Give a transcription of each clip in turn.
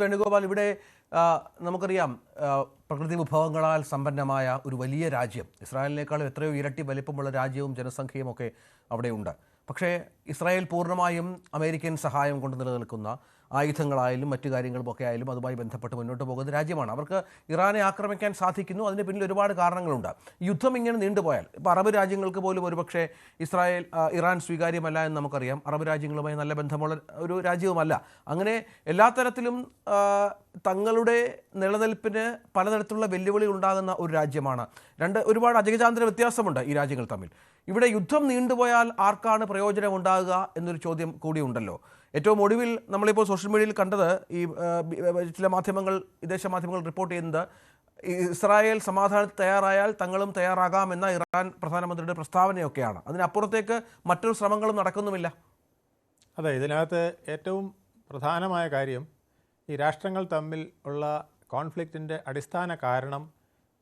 വേണുഗോപാൽ ഇവിടെ നമുക്കറിയാം പ്രകൃതി വിഭവങ്ങളാൽ സമ്പന്നമായ ഒരു വലിയ രാജ്യം. ഇസ്രായേലിനേക്കാളും എത്രയോ ഇരട്ടി വലിപ്പമുള്ള രാജ്യവും ജനസംഖ്യയും ഒക്കെ അവിടെയുണ്ട്. പക്ഷേ ഇസ്രായേൽ പൂർണമായും അമേരിക്കൻ സഹായം കൊണ്ട് നിലനിൽക്കുന്ന ആയുധങ്ങളായാലും മറ്റു കാര്യങ്ങളും ഒക്കെ ആയാലും അതുമായി ബന്ധപ്പെട്ട് മുന്നോട്ട് പോകുന്ന രാജ്യമാണ്. അവർക്ക് ഇറാനെ ആക്രമിക്കാൻ സാധിക്കുന്നു. അതിന് പിന്നിൽ ഒരുപാട് കാരണങ്ങളുണ്ട്. യുദ്ധം ഇങ്ങനെ നീണ്ടുപോയാൽ ഇപ്പോൾ അറബ് രാജ്യങ്ങൾക്ക് പോലും ഒരുപക്ഷെ ഇസ്രായേൽ ഇറാൻ സ്വീകാര്യമല്ല എന്ന് നമുക്കറിയാം. അറബ് രാജ്യങ്ങളുമായി നല്ല ബന്ധമുള്ള ഒരു രാജ്യവുമല്ല. അങ്ങനെ എല്ലാ തരത്തിലും തങ്ങളുടെ നിലനിൽപ്പിന് പലതരത്തിലുള്ള വെല്ലുവിളികൾ ഉണ്ടാകുന്ന ഒരു രാജ്യമാണ്. രണ്ട് ഒരുപാട് അജഗജാന്തര വ്യത്യാസമുണ്ട് ഈ രാജ്യങ്ങൾ തമ്മിൽ. ഇവിടെ യുദ്ധം നീണ്ടുപോയാൽ ആർക്കാണ് പ്രയോജനം ഉണ്ടാകുക എന്നൊരു ചോദ്യം കൂടിയുണ്ടല്ലോ. ഏറ്റവും ഒടുവിൽ നമ്മളിപ്പോൾ സോഷ്യൽ മീഡിയയിൽ കണ്ടത് ഈ ചില മാധ്യമങ്ങൾ വിദേശ മാധ്യമങ്ങൾ റിപ്പോർട്ട് ചെയ്യുന്നത് ഇസ്രായേൽ സമാധാനത്തിൽ തയ്യാറായാൽ തങ്ങളും തയ്യാറാകാമെന്ന ഇറാൻ പ്രധാനമന്ത്രിയുടെ പ്രസ്താവനയൊക്കെയാണ്. അതിനപ്പുറത്തേക്ക് മറ്റൊരു ശ്രമങ്ങളും നടക്കുന്നുമില്ല. അതെ ഇതിനകത്ത് ഏറ്റവും പ്രധാനമായ കാര്യം ഈ രാഷ്ട്രങ്ങൾ തമ്മിൽ ഉള്ള കോൺഫ്ലിക്റ്റിന്റെ അടിസ്ഥാന കാരണം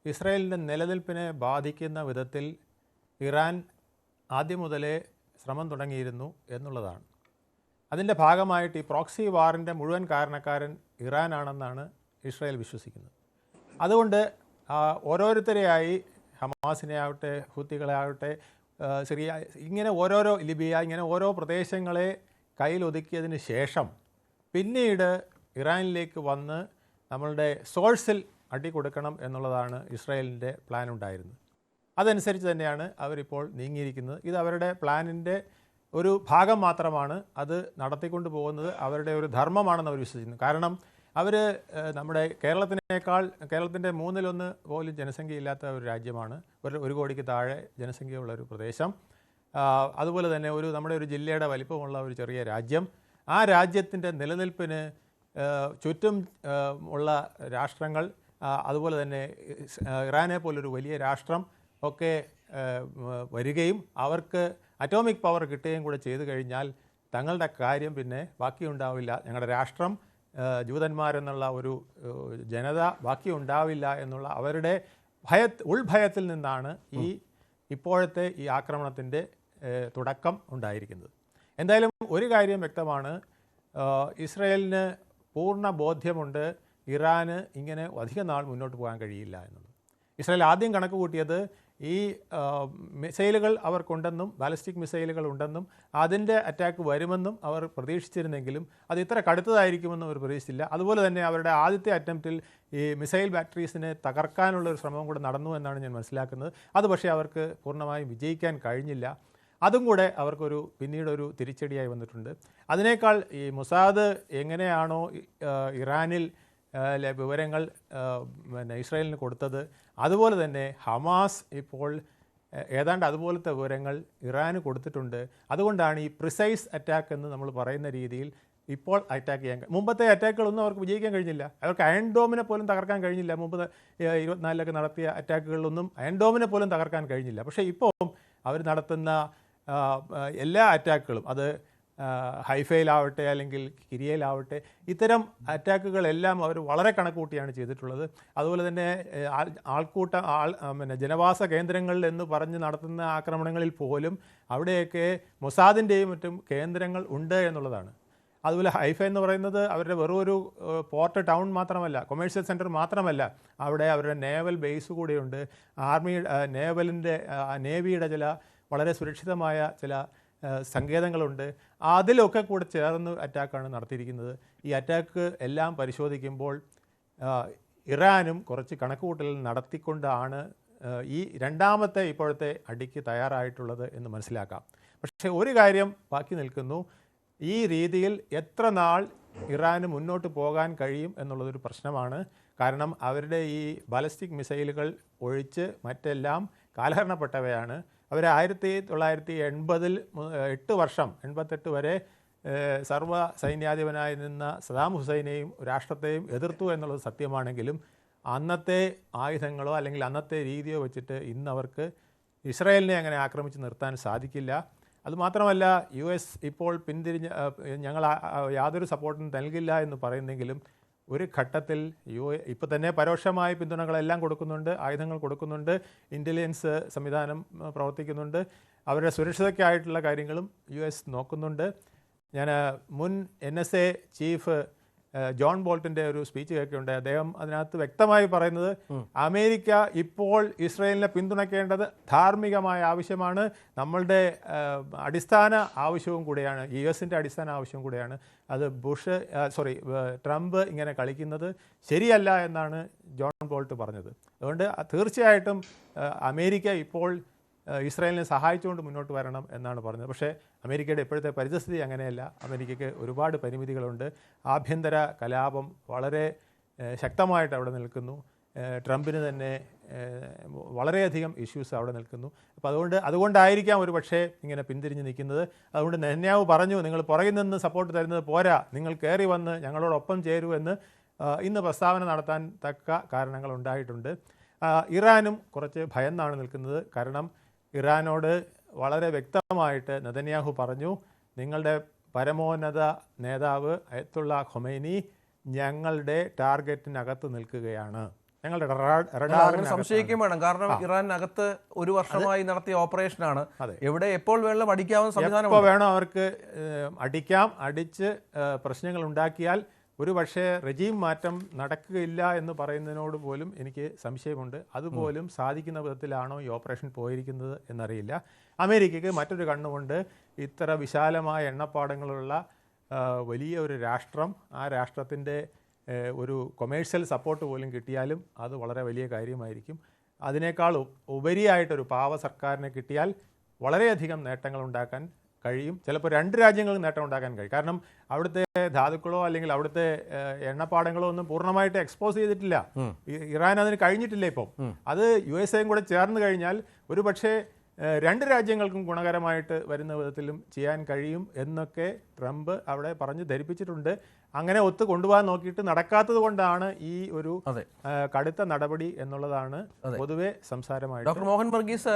ഇസ്രായേലിന്റെ നിലനിൽപ്പിനെ ബാധിക്കുന്ന വിധത്തിൽ ഇറാൻ ആദ്യം മുതലേ ശ്രമം തുടങ്ങിയിരുന്നു എന്നുള്ളതാണ്. അതിന്റെ ഭാഗമായിട്ട് ഈ പ്രോക്സി വാറിന്റെ മുഴുവൻ കാരണക്കാരൻ ഇറാനാണെന്നാണ് ഇസ്രായേൽ വിശ്വസിക്കുന്നത്. അതുകൊണ്ട് ഓരോരുത്തരെയായി ഹമാസിനെ ആവട്ടെ ഹൂത്തികളെ ആവട്ടെ സിറിയ ഇങ്ങനെ ഓരോരോ ലിബിയ ഇങ്ങനെ ഓരോ പ്രദേശങ്ങളെ കയ്യിലൊതുക്കിയതിന് ശേഷം പിന്നീട് ഇറാനിലേക്ക് വന്ന് നമ്മളുടെ സോഴ്സിൽ അടി കൊടുക്കണം എന്നുള്ളതാണ് ഇസ്രായേലിന്റെ പ്ലാൻ ഉണ്ടായിരുന്നത്. അതനുസരിച്ച് തന്നെയാണ് അവരിപ്പോൾ നീങ്ങിയിരിക്കുന്നത്. ഇത് അവരുടെ പ്ലാനിന്റെ ഒരു ഭാഗം മാത്രമാണ് അത് നടത്തിക്കൊണ്ട് പോകുന്നത്. അവരുടെ ഒരു ധർമ്മമാണെന്ന് അവർ വിശ്വസിക്കുന്നു. കാരണം അവർ നമ്മുടെ കേരളത്തിനേക്കാൾ കേരളത്തിന്റെ മൂന്നിലൊന്ന് പോലും ജനസംഖ്യ ഇല്ലാത്ത ഒരു രാജ്യമാണ്. ഒരു ഒരു കോടിക്ക് താഴെ ജനസംഖ്യയുള്ള ഒരു പ്രദേശം. അതുപോലെ തന്നെ ഒരു നമ്മുടെ ഒരു ജില്ലയുടെ വലിപ്പമുള്ള ഒരു ചെറിയ രാജ്യം. ആ രാജ്യത്തിന്റെ നിലനിൽപ്പിന് ചുറ്റും ഉള്ള രാഷ്ട്രങ്ങൾ അതുപോലെ തന്നെ ഇറാനെ പോലൊരു വലിയ രാഷ്ട്രം ഒക്കെ വരികയും അവർക്ക് അറ്റോമിക് പവർ കിട്ടുകയും കൂടെ ചെയ്തു കഴിഞ്ഞാൽ തങ്ങളുടെ കാര്യം പിന്നെ ബാക്കിയുണ്ടാവില്ല. ഞങ്ങളുടെ രാഷ്ട്രം ജൂതന്മാരെന്നുള്ള ഒരു ജനത ബാക്കിയുണ്ടാവില്ല എന്നുള്ള അവരുടെ ഭയ ഉൾഭയത്തിൽ നിന്നാണ് ഈ ഇപ്പോഴത്തെ ഈ ആക്രമണത്തിന്റെ തുടക്കം ഉണ്ടായിരിക്കുന്നത്. എന്തായാലും ഒരു കാര്യം വ്യക്തമാണ് ഇസ്രയേലിന് പൂർണ ബോധ്യമുണ്ട് ഇറാന് ഇങ്ങനെ അധിക നാൾ മുന്നോട്ട് പോകാൻ കഴിയില്ല എന്നുള്ളത്. ഇസ്രായേൽ ആദ്യം കണക്ക് കൂട്ടിയത് ഈ മിസൈലുകൾ അവർക്കുണ്ടെന്നും ബാലിസ്റ്റിക് മിസൈലുകൾ ഉണ്ടെന്നും അതിന്റെ അറ്റാക്ക് വരുമെന്നും അവർ പ്രതീക്ഷിച്ചിരുന്നെങ്കിലും അത് ഇത്ര കടുത്തതായിരിക്കുമെന്നും അവർ പ്രതീക്ഷിച്ചില്ല. അതുപോലെ തന്നെ അവരുടെ ആദ്യത്തെ അറ്റംപ്റ്റിൽ ഈ മിസൈൽ ബാറ്ററീസിനെ തകർക്കാനുള്ള ഒരു ശ്രമം കൂടെ നടന്നു എന്നാണ് ഞാൻ മനസ്സിലാക്കുന്നത്. അത് പക്ഷേ അവർക്ക് പൂർണമായും വിജയിക്കാൻ കഴിഞ്ഞില്ല. അതും കൂടെ അവർക്കൊരു പിന്നീടൊരു തിരിച്ചടിയായി വന്നിട്ടുണ്ട്. അതിനേക്കാൾ ഈ മുസാദ് എങ്ങനെയാണോ ഇറാനിൽ വിവരങ്ങൾ പിന്നെ ഇസ്രായേലിന് കൊടുത്തത്. അതുപോലെ തന്നെ ഹമാസ് ഇപ്പോൾ ഏതാണ്ട് അതുപോലത്തെ വിവരങ്ങൾ ഇറാന് കൊടുത്തിട്ടുണ്ട്. അതുകൊണ്ടാണ് ഈ പ്രിസൈസ് അറ്റാക്ക് എന്ന് നമ്മൾ പറയുന്ന രീതിയിൽ ഇപ്പോൾ അറ്റാക്ക് ചെയ്യാൻ മുമ്പത്തെ അറ്റാക്കുകളൊന്നും അവർക്ക് വിജയിക്കാൻ കഴിഞ്ഞില്ല. അവർക്ക് അയൺ ഡോമിനെ പോലും തകർക്കാൻ കഴിഞ്ഞില്ല. മുമ്പ് ഇരുപത്തിനാലിലൊക്കെ നടത്തിയ അറ്റാക്കുകളിലൊന്നും അയൺ ഡോമിനെ പോലും തകർക്കാൻ കഴിഞ്ഞില്ല. പക്ഷേ ഇപ്പോൾ അവർ നടത്തുന്ന എല്ലാ അറ്റാക്കുകളും അത് ഹൈഫയിലാവട്ടെ അല്ലെങ്കിൽ കിരിയയിലാവട്ടെ ഇത്തരം അറ്റാക്കുകളെല്ലാം അവർ വളരെ കണക്കുകൂട്ടിയാണ് ചെയ്തിട്ടുള്ളത്. അതുപോലെ തന്നെ ആൾക്കൂട്ട ആൾ പിന്നെ ജനവാസ കേന്ദ്രങ്ങളിൽ എന്ന് പറഞ്ഞ് നടത്തുന്ന ആക്രമണങ്ങളിൽ പോലും അവിടെയൊക്കെ മൊസാദിന്റെയും മറ്റും കേന്ദ്രങ്ങൾ ഉണ്ട് എന്നുള്ളതാണ്. അതുപോലെ ഹൈഫ എന്ന് പറയുന്നത് അവരുടെ വെറും ഒരു പോർട്ട് ടൗൺ മാത്രമല്ല കൊമേഴ്ഷ്യൽ സെന്റർ മാത്രമല്ല അവിടെ അവരുടെ നേവൽ ബേസ് കൂടിയുണ്ട്. ആർമി നേവലിന്റെ നേവിയുടെ ചില വളരെ സുരക്ഷിതമായ ചില സങ്കേതങ്ങളുണ്ട്. അതിലൊക്കെ കൂടെ ചേർന്ന് അറ്റാക്കാണ് നടത്തിയിരിക്കുന്നത്. ഈ അറ്റാക്ക് എല്ലാം പരിശോധിക്കുമ്പോൾ ഇറാനും കുറച്ച് കണക്കുകൂട്ടൽ നടത്തിക്കൊണ്ടാണ് ഈ രണ്ടാമത്തെ ഇപ്പോഴത്തെ അടിക്ക് തയ്യാറായിട്ടുള്ളത് എന്ന് മനസ്സിലാക്കാം. പക്ഷേ ഒരു കാര്യം ബാക്കി നിൽക്കുന്നു. ഈ രീതിയിൽ എത്ര നാൾ ഇറാന് മുന്നോട്ട് പോകാൻ കഴിയും എന്നുള്ളതൊരു പ്രശ്നമാണ്. കാരണം അവരുടെ ഈ ബാലിസ്റ്റിക് മിസൈലുകൾ ഒഴിച്ച് മറ്റെല്ലാം കാലഹരണപ്പെട്ടവയാണ്. അവർ ആയിരത്തി തൊള്ളായിരത്തി എൺപതിൽ എട്ട് വർഷം എൺപത്തെട്ട് വരെ സർവ സർവ സൈന്യാധിപനായി നിന്ന സദാം ഹുസൈനെയും രാഷ്ട്രത്തെയും എതിർത്തു എന്നുള്ളത് സത്യമാണെങ്കിലും അന്നത്തെ ആയുധങ്ങളോ അല്ലെങ്കിൽ അന്നത്തെ രീതിയോ വെച്ചിട്ട് ഇന്ന് അവർക്ക് ഇസ്രായേലിനെ അങ്ങനെ ആക്രമിച്ച് നിർത്താൻ സാധിക്കില്ല. അതുമാത്രമല്ല യു എസ് ഇപ്പോൾ പിന്തിരിഞ്ഞ് ഞങ്ങൾ യാതൊരു സപ്പോർട്ടും നൽകില്ല എന്ന് പറയുന്നെങ്കിലും ഒരു ഘട്ടത്തിൽ യു ഇപ്പോൾ തന്നെ പരോക്ഷമായ പിന്തുണകളെല്ലാം കൊടുക്കുന്നുണ്ട് ആയുധങ്ങൾ കൊടുക്കുന്നുണ്ട് ഇന്റലിജൻസ് സംവിധാനം പ്രവർത്തിക്കുന്നുണ്ട്. അവരുടെ സുരക്ഷിതയ്ക്കായിട്ടുള്ള കാര്യങ്ങളും യു എസ് നോക്കുന്നുണ്ട്. ഞാൻ മുൻ N S A chief John ബോൾട്ടിന്റെ ഒരു സ്പീച്ച് കേൾക്കുന്നുണ്ട്. അദ്ദേഹം അതിനകത്ത് വ്യക്തമായി പറയുന്നത് അമേരിക്ക ഇപ്പോൾ ഇസ്രയേലിനെ പിന്തുണയ്ക്കേണ്ടത് ധാർമ്മികമായ ആവശ്യമാണ്. നമ്മളുടെ അടിസ്ഥാന ആവശ്യവും കൂടെയാണ്. യു എസിന്റെ അടിസ്ഥാന ആവശ്യവും കൂടെയാണ്. അത് ബുഷ് സോറി ട്രംപ് ഇങ്ങനെ കളിക്കുന്നത് ശരിയല്ല എന്നാണ് ജോൺ ബോൾട്ട് പറഞ്ഞത്. അതുകൊണ്ട് തീർച്ചയായിട്ടും അമേരിക്ക ഇപ്പോൾ ഇസ്രായേലിനെ സഹായിച്ചുകൊണ്ട് മുന്നോട്ട് വരണം എന്നാണ് പറഞ്ഞത്. പക്ഷേ അമേരിക്കയുടെ ഇപ്പോഴത്തെ പരിതസ്ഥിതി അങ്ങനെയല്ല. അമേരിക്കയ്ക്ക് ഒരുപാട് പരിമിതികളുണ്ട്. ആഭ്യന്തര കലാപം വളരെ ശക്തമായിട്ട് അവിടെ നിൽക്കുന്നു. ട്രംപിന് തന്നെ വളരെയധികം ഇഷ്യൂസ് അവിടെ നിൽക്കുന്നു. അപ്പോൾ അതുകൊണ്ട് അതുകൊണ്ടായിരിക്കാം ഒരു പക്ഷേ ഇങ്ങനെ പിന്തിരിഞ്ഞ് നിൽക്കുന്നത്. അതുകൊണ്ട് നെന്യാവ് പറഞ്ഞു നിങ്ങൾ പുറകിൽ നിന്ന് സപ്പോർട്ട് തരുന്നത് പോരാ. നിങ്ങൾ കയറി വന്ന് ഞങ്ങളോടൊപ്പം ചേരൂ എന്ന് ഇന്ന് പ്രസ്താവന നടത്താൻ തക്ക കാരണങ്ങൾ ഉണ്ടായിട്ടുണ്ട്. ഇറാനും കുറച്ച് ഭയന്നാണ് നിൽക്കുന്നത്. കാരണം ഇറാനോട് വളരെ വ്യക്തമായിട്ട് നദന്യാഹു പറഞ്ഞു നിങ്ങളുടെ പരമോന്നത നേതാവ് അയത്തുള്ള ഖൊമൈനി ഞങ്ങളുടെ ടാർഗറ്റിനകത്ത് നിൽക്കുകയാണ്. ഞങ്ങളുടെ സംശയിക്കും വേണം. കാരണം ഇറാനകത്ത് ഒരു വർഷമായി നടത്തിയ ഓപ്പറേഷനാണ്. എവിടെ എപ്പോൾ വേണമെങ്കിലും അടിക്കാവുന്ന സംവിധാനം വേണം വേണോ അവർക്ക് അടിക്കാം. അടിച്ച് പ്രശ്നങ്ങൾ ഉണ്ടാക്കിയാൽ ഒരു പക്ഷേ റെജീം മാറ്റം നടക്കുകയില്ല എന്ന് പറയുന്നതിനോട് പോലും എനിക്ക് സംശയമുണ്ട്. അതുപോലും സാധിക്കുന്ന വിധത്തിലാണോ ഈ ഓപ്പറേഷൻ പോയിരിക്കുന്നത് എന്നറിയില്ല. അമേരിക്കയ്ക്ക് മറ്റൊരു കണ്ണുകൊണ്ട് ഇത്ര വിശാലമായ എണ്ണപ്പാടങ്ങളുള്ള വലിയ ഒരു രാഷ്ട്രം ആ രാഷ്ട്രത്തിന്റെ ഒരു കൊമേഴ്ഷ്യൽ സപ്പോർട്ട് പോലും കിട്ടിയാലും അത് വളരെ വലിയ കാര്യമായിരിക്കും. അതിനേക്കാൾ ഉപരിയായിട്ടൊരു പാവ സർക്കാരിനെ കിട്ടിയാൽ വളരെയധികം നേട്ടങ്ങൾ ഉണ്ടാക്കാൻ കഴിയും. ചിലപ്പോൾ രണ്ട് രാജ്യങ്ങൾക്ക് നേട്ടം ഉണ്ടാക്കാൻ കഴിയും. കാരണം അവിടുത്തെ ധാതുക്കളോ അല്ലെങ്കിൽ അവിടുത്തെ എണ്ണപ്പാടങ്ങളോ ഒന്നും പൂർണമായിട്ട് എക്സ്പോസ് ചെയ്തിട്ടില്ല. ഇറാൻ അതിന് കഴിഞ്ഞിട്ടില്ല ഇപ്പം. അത് യു എസ് എയും കൂടെ ചേർന്ന് കഴിഞ്ഞാൽ ഒരു പക്ഷേ രണ്ട് രാജ്യങ്ങൾക്കും ഗുണകരമായിട്ട് വരുന്ന വിധത്തിലും ചെയ്യാൻ കഴിയും എന്നൊക്കെ ട്രംപ് അവിടെ പറഞ്ഞ് ധരിപ്പിച്ചിട്ടുണ്ട്. അങ്ങനെ ഒത്ത് കൊണ്ടുപോകാൻ നോക്കിയിട്ട് നടക്കാത്തത് കൊണ്ടാണ് ഈ ഒരു കടുത്ത നടപടി എന്നുള്ളതാണ് പൊതുവെ സംസാരമായിട്ട്. ഡോക്ടർ മോഹൻ വർഗീസ്